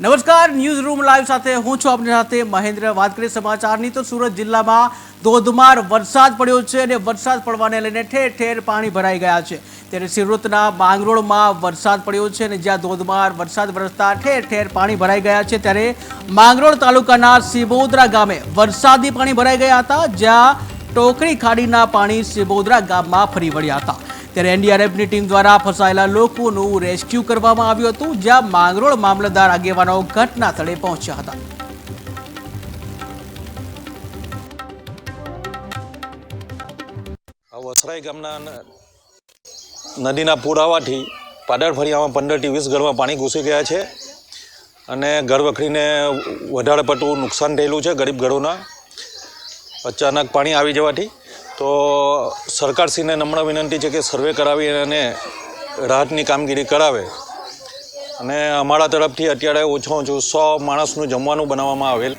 નમસ્કાર, news room live સાથે હું છું આપની સાથે મહેન્દ્ર. વાત કરીએ સમાચારની તો સુરત જિલ્લામાં ધોધમાર વરસાદ પડ્યો છે અને વરસાદ પડવાને લઈને ઠેર ઠેર પાણી ભરાઈ ગયા છે. ત્યારે સુરતના માંગરોળમાં વરસાદ પડ્યો છે અને જ્યાં ધોધમાર વરસાદ વરસતા ઠેર ઠેર પાણી ભરાઈ ગયા છે, ત્યારે માંગરોળ તાલુકાના સિબોદરા ગામે વરસાદી પાણી ભરાઈ ગયા હતા, જ્યાં ટોકરી ખાડીના પાણી સિબોદરા ગામમાં ફરી વળ્યા હતા. ત્યારે એનડીઆરએફની ટીમ દ્વારા ફસાયેલા લોકોનું રેસ્ક્યુ કરવામાં આવ્યું હતું, જ્યાં માંગરોળ મામલતદાર આગેવાનો ઘટના સ્થળે પહોંચ્યા હતા. વસરાય ગામના નદીના પૂર આવવાથી પાડર ફળિયામાં પંદરથી વીસ ઘરમાં પાણી ઘૂસી ગયા છે અને ઘર વખરીને વધારે પડતું નુકસાન થયેલું છે ગરીબ ઘરોના. અચાનક પાણી આવી જવાથી તો સરકારશ્રીને નમ્ર વિનંતી છે કે સર્વે કરાવી અને રાહતની કામગીરી કરાવે. અને અમારા તરફથી અત્યારે ઓછો ઓછું સો માણસનું જમવાનું બનાવવામાં આવેલ.